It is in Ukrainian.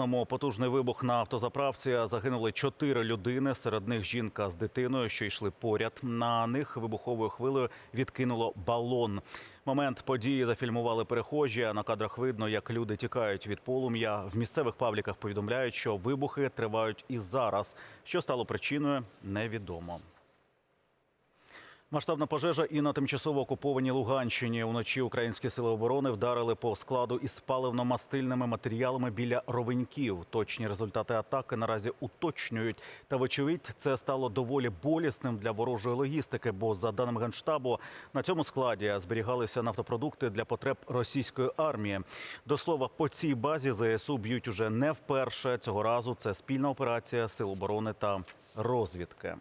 Знову потужний вибух на автозаправці. Загинули чотири людини. Серед них жінка з дитиною, що йшли поряд. На них вибуховою хвилею відкинуло балон. Момент події зафільмували перехожі. На кадрах видно, як люди тікають від полум'я. В місцевих пабліках повідомляють, що вибухи тривають і зараз. Що стало причиною, невідомо. Масштабна пожежа і на тимчасово окупованій Луганщині. Уночі українські сили оборони вдарили по складу із паливно-мастильними матеріалами біля ровеньків. Точні результати атаки наразі уточнюють. Та вочевидь, це стало доволі болісним для ворожої логістики. Бо за даними генштабу, на цьому складі зберігалися нафтопродукти для потреб російської армії. До слова, по цій базі ЗСУ б'ють уже не вперше. Цього разу це спільна операція сил оборони та розвідки.